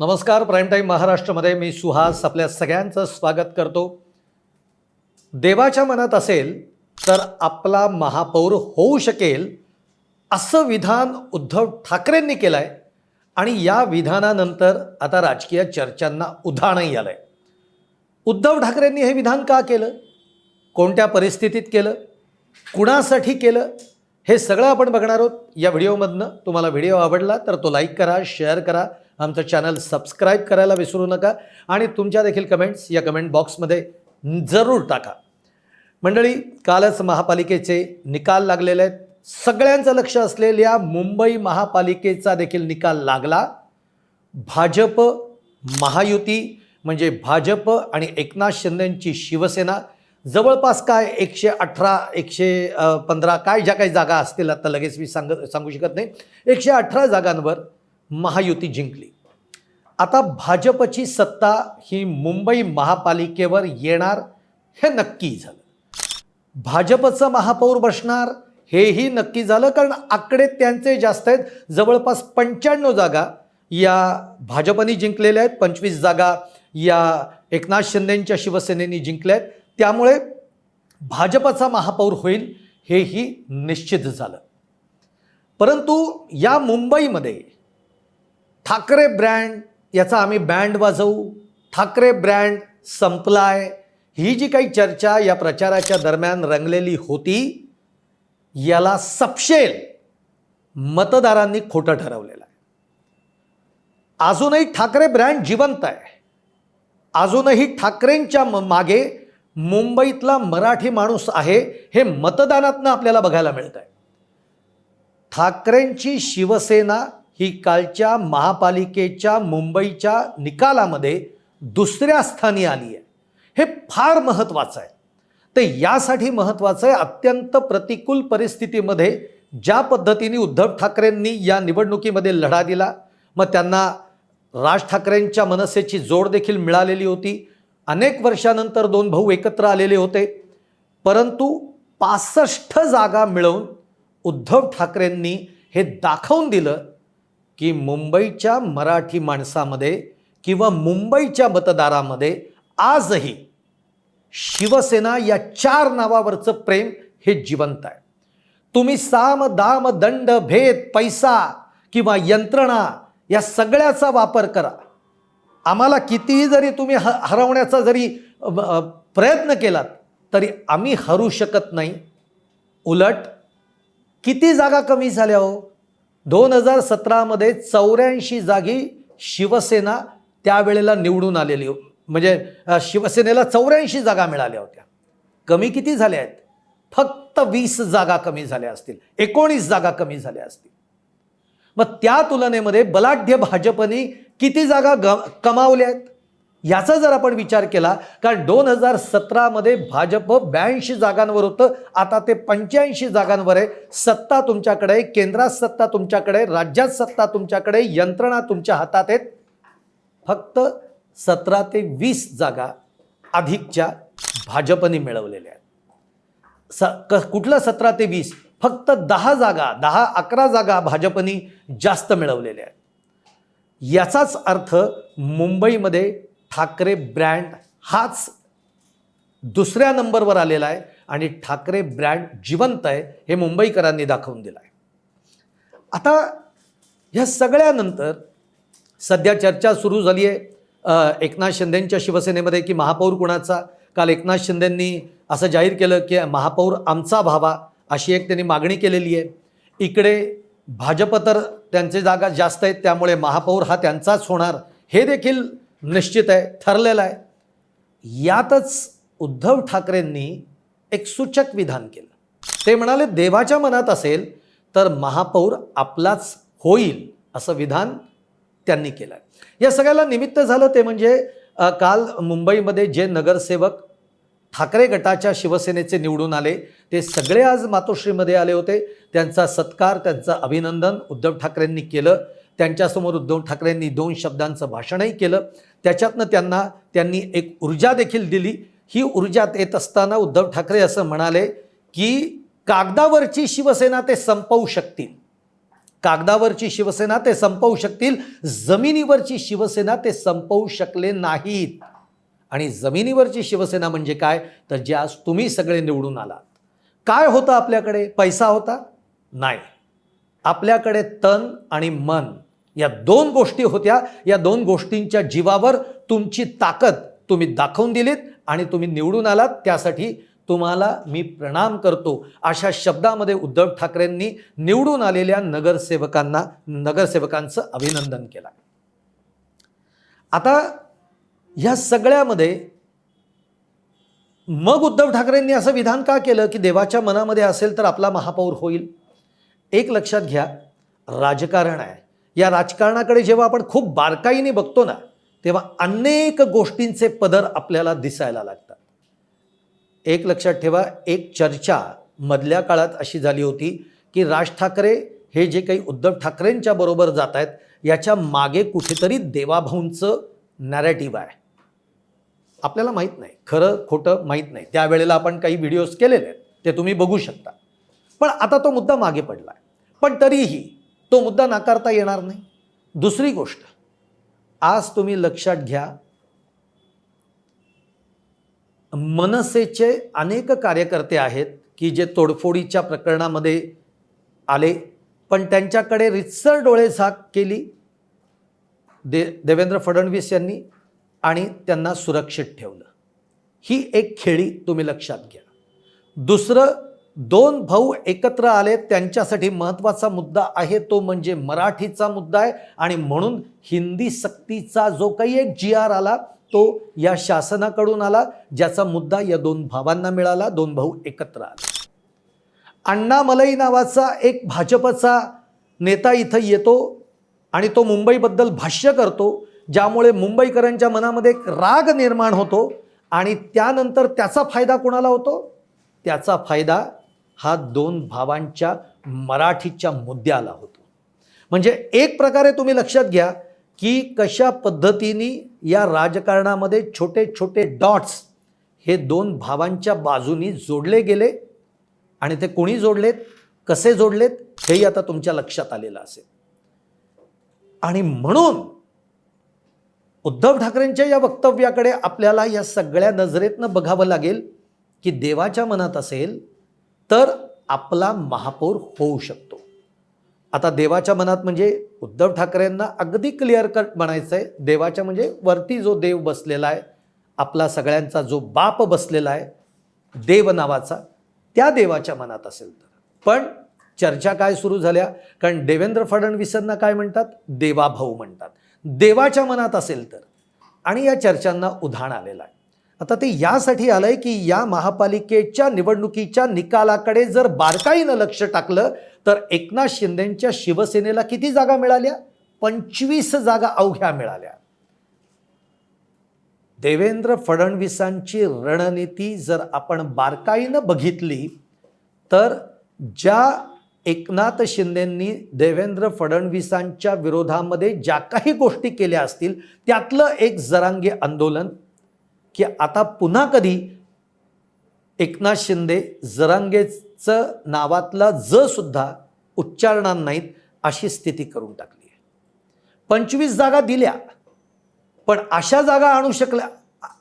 नमस्कार prime time महाराष्ट्रामध्ये मी सुहास आपल्या सगळ्यांचं स्वागत करतो. देवाच्या मनात असेल तर आपला महापौर होऊ शकेल असं विधान उद्धव ठाकरेंनी केलं आहे आणि या विधानानंतर आता राजकीय चर्चांना उधाणही आलं आहे उद्धव ठाकरेंनी हे विधान का केलं? कोणत्या परिस्थितीत केलं? कुणासाठी केलं? हे सगळं आपण बघणार आहोत या व्हिडिओमधनं. तुम्हाला व्हिडिओ आवडला तर तो लाईक करा शेअर करा आमचं चॅनल सबस्क्राईब करायला विसरू नका आणि तुमच्या देखील कमेंट्स या कमेंट बॉक्समध्ये जरूर टाका. मंडळी कालच महापालिकेचे निकाल लागलेले आहेत. सगळ्यांचं लक्ष असलेल्या मुंबई महापालिकेचा देखील निकाल लागला. भाजप महायुती म्हणजे भाजप आणि एकनाथ शिंदेंची शिवसेना जवळपास काय एकशे अठरा एकशे पंधरा काय ज्या काही जागा असतील आता लगेच मी सांग सांगू शकत नाही. एकशे अठरा जागांवर महायुती जिंकली. आता भाजपची सत्ता ही मुंबई महापालिकेवर येणार हे नक्की झालं. भाजपचं महापौर बसणार हेही नक्की झालं कारण आकडे त्यांचे जास्त आहेत. जवळपास पंच्याण्णव जागा या भाजपने जिंकलेल्या आहेत. पंचवीस जागा या एकनाथ शिंदेंच्या शिवसेनेने जिंकल्या आहेत. त्यामुळे भाजपचा महापौर होईल हेही निश्चित झालं. परंतु या मुंबईमध्ये ठाकरे ब्रँड याचा आम्ही बँड वाजवू ठाकरे ब्रँड संपलाय. ही जी काही चर्चा या प्रचाराच्या दरम्यान रंगलेली होती याला सपशेल मतदारांनी खोटं ठरवलेलं आहे. अजूनही ठाकरे ब्रँड जिवंत आहे. अजूनही ठाकरेंच्या म- मागे मुंबईतला मराठी माणूस आहे हे मतदानातनं आपल्याला बघायला मिळत आहे ठाकरेंची शिवसेना ही कालच्या महापालिकेच्या मुंबईच्या निकालामध्ये दुसऱ्या स्थानी आली आहे. हे फार महत्त्वाचं आहे. तर यासाठी महत्त्वाचं आहे अत्यंत प्रतिकूल परिस्थितीमध्ये ज्या पद्धतीने उद्धव ठाकरेंनी या निवडणुकीमध्ये लढा दिला मग त्यांना राज ठाकरेंच्या मनसेची जोड देखील मिळालेली होती. अनेक वर्षानंतर दोन भाऊ एकत्र आलेले होते. परंतु पासष्ट जागा मिळवून उद्धव ठाकरेंनी हे दाखवून दिलं की मुंबईच्या मराठी माणसामध्ये किंवा मुंबईच्या मतदारामध्ये आजही शिवसेना या चार नावावरचं प्रेम हे जिवंत आहे. तुम्ही साम दाम दंड भेद पैसा किंवा यंत्रणा या सगळ्याचा वापर करा. आम्हाला कितीही जरी तुम्ही ह हरवण्याचा जरी प्रयत्न केलात तरी आम्ही हरू शकत नाही. उलट किती जागा कमी झाल्या हो? दोन हजार सतरामध्ये चौऱ्याऐंशी जागी शिवसेना त्यावेळेला निवडून आलेली हो. म्हणजे शिवसेनेला चौऱ्याऐंशी जागा मिळाल्या होत्या. कमी किती झाल्या आहेत? फक्त वीस जागा कमी झाल्या असतील. एकोणीस जागा कमी झाल्या असतील. मग त्या तुलनेमध्ये बलाढ्य भाजपनी किती जागा ग कमावल्या आहेत? याचा जर आपण विचार केला कारण दोन हजार सतरामध्ये भाजप ब्याऐंशी जागांवर होतं आता ते पंच्याऐंशी जागांवर आहे. सत्ता तुमच्याकडे केंद्रात सत्ता तुमच्याकडे राज्यात सत्ता तुमच्याकडे यंत्रणा तुमच्या हातात आहेत. फक्त सतरा ते वीस जागा अधिकच्या भाजपने मिळवलेल्या आहेत. स क कुठलं सतरा ते वीस? फक्त दहा जागा दहा अकरा जागा भाजपनी जास्त मिळवलेल्या आहेत. याचाच अर्थ मुंबईमध्ये ठाकरे ब्रँड हाच दुसऱ्या नंबरवर आलेला आहे आणि ठाकरे ब्रँड जिवंत आहे हे मुंबईकरांनी दाखवून दिलं आहे आता ह्या सगळ्यानंतर सध्या चर्चा सुरू झाली आहे एकनाथ शिंदेंच्या शिवसेनेमध्ये की महापौर कुणाचा? काल एकनाथ शिंदेंनी असं जाहीर केलं की महापौर आमचा व्हावा अशी एक त्यांनी मागणी केलेली आहे. इकडे भाजप तर त्यांचे जागा जास्त आहेत त्यामुळे महापौर हा त्यांचाच होणार. हे देखील निश्चित आहे ठरलेलं आहे. यातच उद्धव ठाकरेंनी एक सूचक विधान केलं. ते म्हणाले देवाच्या मनात असेल तर महापौर आपलाच होईल असं विधान त्यांनी केलं. आहे या सगळ्याला निमित्त झालं ते म्हणजे काल मुंबईमध्ये जे नगरसेवक ठाकरे गटाच्या शिवसेनेचे निवडून आले ते सगळे आज मातोश्रीमध्ये आले होते. त्यांचा सत्कार त्यांचं अभिनंदन उद्धव ठाकरेंनी केलं. त्यांच्यासमोर उद्धव ठाकरेंनी दोन शब्दांचं भाषणही केलं. त्याच्यातनं त्यांना त्यांनी एक ऊर्जा देखील दिली. ही ऊर्जा येत असताना उद्धव ठाकरे असं म्हणाले की कागदावरची शिवसेना ते संपवू शकतील. कागदावरची शिवसेना ते संपवू शकतील. जमिनीवरची शिवसेना ते संपवू शकले नाहीत. आणि जमिनीवरची शिवसेना म्हणजे काय? तर जे आज तुम्ही सगळे निवडून आलात. काय होतं आपल्याकडे? पैसा होता? नाही. आपल्याकडे तन आणि मन. या दोन गोष्टी होत्या. या दोन गोष्टींच्या जीवावर तुमची ताकद तुम्ही दाखवून दिलीत आणि तुम्ही निवडून आलात. त्यासाठी तुम्हाला मी प्रणाम करतो. अशा शब्दामध्ये उद्धव ठाकरेंनी निवडून आलेल्या नगरसेवकांना नगरसेवकांचं अभिनंदन केलं. आता ह्या सगळ्यामध्ये मग उद्धव ठाकरेंनी असं विधान का केलं की देवाच्या मनामध्ये असेल तर आपला महापौर होईल? एक लक्षात घ्या राजकारण आहे. या राजकारणाकडे जेव्हा आपण खूप बारकाईने बघतो ना तेव्हा अनेक गोष्टींचे पदर आपल्याला दिसायला लागतात. एक लक्षात ठेवा एक चर्चा मधल्या काळात अशी झाली होती की राज ठाकरे हे जे काही उद्धव ठाकरेंच्या बरोबर जात आहेत याच्या मागे कुठेतरी देवाभाऊंचं नॅरेटिव्ह आहे. आपल्याला माहीत नाही खरं खोटं माहीत नाही. त्यावेळेला आपण काही व्हिडिओज केलेले आहेत ते तुम्ही बघू शकता. पण आता तो मुद्दा मागे पडला आहे पण तरीही तो मुद्दा नाकारता येणार नाही. दुसरी गोष्ट आज तुम्ही लक्षात घ्या मनसेचे अनेक कार्यकर्ते आहेत की जे तोडफोडीच्या प्रकरणामध्ये आले पण त्यांच्याकडे रितसर डोळे झाक केली दे देवेंद्र फडणवीस यांनी आणि त्यांना सुरक्षित ठेवलं. ही एक खेळी तुम्ही लक्षात घ्या. दुसरं दोन भाऊ एकत्र आले त्यांच्यासाठी महत्त्वाचा मुद्दा आहे तो म्हणजे मराठीचा मुद्दा आहे. आणि म्हणून हिंदी सक्तीचा जो काही एक जी आर आला तो या शासनाकडून आला ज्याचा मुद्दा या दोन भावांना मिळाला दोन भाऊ एकत्र आले. अण्णामलई नावाचा एक भाजपचा नेता इथं येतो आणि तो मुंबईबद्दल भाष्य करतो ज्यामुळे मुंबईकरांच्या मनामध्ये एक राग निर्माण होतो आणि त्यानंतर त्याचा फायदा कोणाला होतो? त्याचा फायदा हा दोन भावांच्या मराठीच्या मुद्द्याला होतो. म्हणजे एक प्रकारे तुम्ही लक्षात घ्या की कशा पद्धतीने या राजकारणामध्ये छोटे छोटे डॉट्स हे दोन भावांच्या बाजूनी जोडले गेले आणि ते कोणी जोडलेत कसे जोडलेत हेही आता तुमच्या लक्षात आलेलं असेल. आणि म्हणून उद्धव ठाकरेंच्या या वक्तव्याकडे आपल्याला या सगळ्या नजरेतनं बघावं लागेल की देवाच्या मनात असेल तर आपला महापौर होऊ शकतो. आता देवाच्या मनात म्हणजे उद्धव ठाकरेंना अगदी क्लिअर कट म्हणायचं आहे देवाच्या म्हणजे वरती जो देव बसलेला आहे आपला सगळ्यांचा जो बाप बसलेला आहे देव नावाचा त्या देवाच्या मनात असेल तर. पण चर्चा काय सुरू झाल्या? कारण देवेंद्र फडणवीसांना काय म्हणतात? देवाभाऊ म्हणतात. देवाच्या मनात असेल तर. आणि या चर्चांना उधाण आलेलं आहे. आता ते यासाठी आलंय की या महापालिकेच्या निवडणुकीच्या निकालाकडे जर बारकाईनं लक्ष टाकलं तर एकनाथ शिंदेच्या शिवसेनेला किती जागा मिळाल्या? पंचवीस जागा अवघ्या मिळाल्या. देवेंद्र फडणवीसांची रणनीती जर आपण बारकाईनं बघितली तर ज्या एकनाथ शिंदेंनी देवेंद्र फडणवीसांच्या विरोधामध्ये ज्या काही गोष्टी केल्या असतील त्यातलं एक जरांगे आंदोलन की आता पुन्हा कधी एकनाथ शिंदे जरांगेचं नावातला ज सुद्धा उच्चारणार नाहीत अशी स्थिती करून टाकली आहे. पंचवीस जागा दिल्या पण अशा जागा आणू शकल्या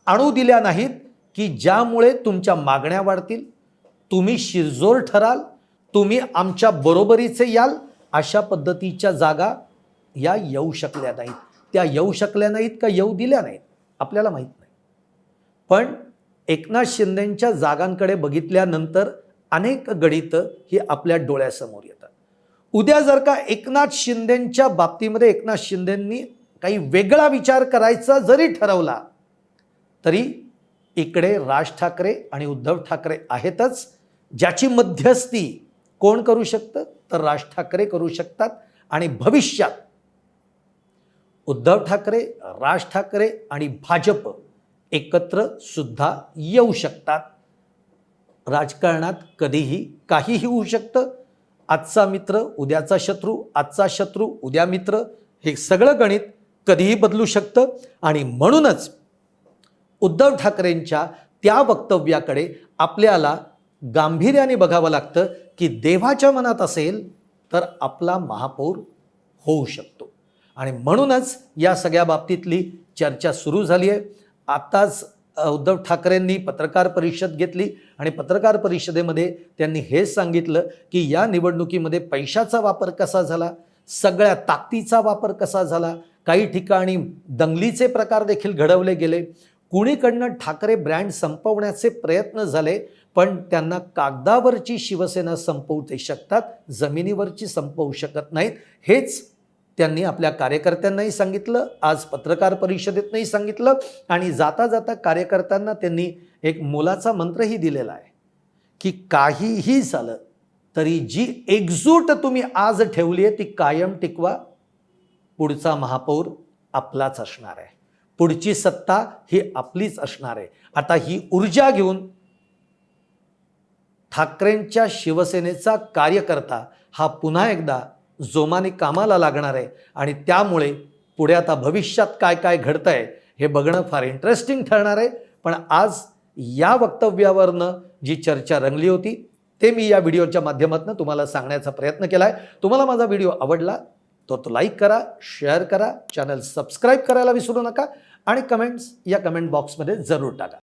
आणू दिल्या नाहीत की ज्यामुळे तुमच्या मागण्या वाढतील. तुम्ही शिरजोर ठराल तुम्ही आमच्या बरोबरीचे याल अशा पद्धतीच्या जागा या येऊ शकल्या नाहीत. त्या येऊ शकल्या नाहीत का येऊ दिल्या नाहीत? आपल्याला माहीत नाही. पण एकनाथ शिंदेंच्या जागांकडे बघितल्यानंतर अनेक गणितं ही आपल्या डोळ्यासमोर येतात. उद्या जर का एकनाथ शिंदेंच्या बाबतीमध्ये एकनाथ शिंदेंनी काही वेगळा विचार करायचा जरी ठरवला तरी इकडे राज ठाकरे आणि उद्धव ठाकरे आहेतच ज्याची मध्यस्थी कोण करू शकतं? तर राज ठाकरे करू शकतात आणि भविष्यात उद्धव ठाकरे राज ठाकरे आणि भाजप एकत्र सुद्धा येऊ शकतात. राजकारणात कधीही काहीही होऊ शकतं. आजचा मित्र उद्याचा शत्रू आजचा शत्रू उद्या मित्र हे सगळं गणित कधीही बदलू शकतं. आणि म्हणूनच उद्धव ठाकरेंच्या त्या वक्तव्याकडे आपल्याला गांभीर्याने बघावं लागतं की देवाच्या मनात असेल तर आपला महापौर होऊ शकतो. आणि म्हणूनच या सगळ्या बाबतीतली चर्चा सुरू झाली आहे. आत्ताच उद्धव ठाकरेंनी पत्रकार परिषद घेतली आणि पत्रकार परिषदेमध्ये त्यांनी हेच सांगितलं की या निवडणुकीमध्ये पैशाचा वापर कसा झाला सगळ्या ताकदीचा वापर कसा झाला काही ठिकाणी दंगलीचे प्रकार देखील घडवले गेले. कुणीकडनं ठाकरे ब्रँड संपवण्याचे प्रयत्न झाले पण त्यांना कागदावरची शिवसेना संपवू ते शकतात जमिनीवरची संपवू शकत नाहीत. हेच त्यांनी आपल्या कार्यकर्त्यांनाही सांगितलं आज पत्रकार परिषदेतनंही सांगितलं आणि जाता जाता कार्यकर्त्यांना त्यांनी एक मोलाचा मंत्रही दिलेला आहे की काहीही झालं तरी जी एकजूट तुम्ही आज ठेवली आहे ती कायम टिकवा. पुढचा महापौर आपलाच असणार आहे. पुढची सत्ता ही आपलीच असणार आहे. आता ही ऊर्जा घेऊन ठाकरेंच्या शिवसेनेचा कार्यकर्ता हा पुन्हा एकदा जोमाने कामाला लागणार आहे आणि त्यामुळे पुढे आता भविष्यात काय काय घडतं आहे हे बघणं फार इंटरेस्टिंग ठरणार आहे. पण आज या वक्तव्यावरनं जी चर्चा रंगली होती ते मी या व्हिडिओच्या माध्यमातून तुम्हाला सांगण्याचा प्रयत्न केला आहे तुम्हाला माझा व्हिडिओ आवडला तो तो लाईक करा शेअर करा चॅनल सबस्क्राईब करायला विसरू नका आणि कमेंट्स या कमेंट बॉक्समध्ये जरूर टाका.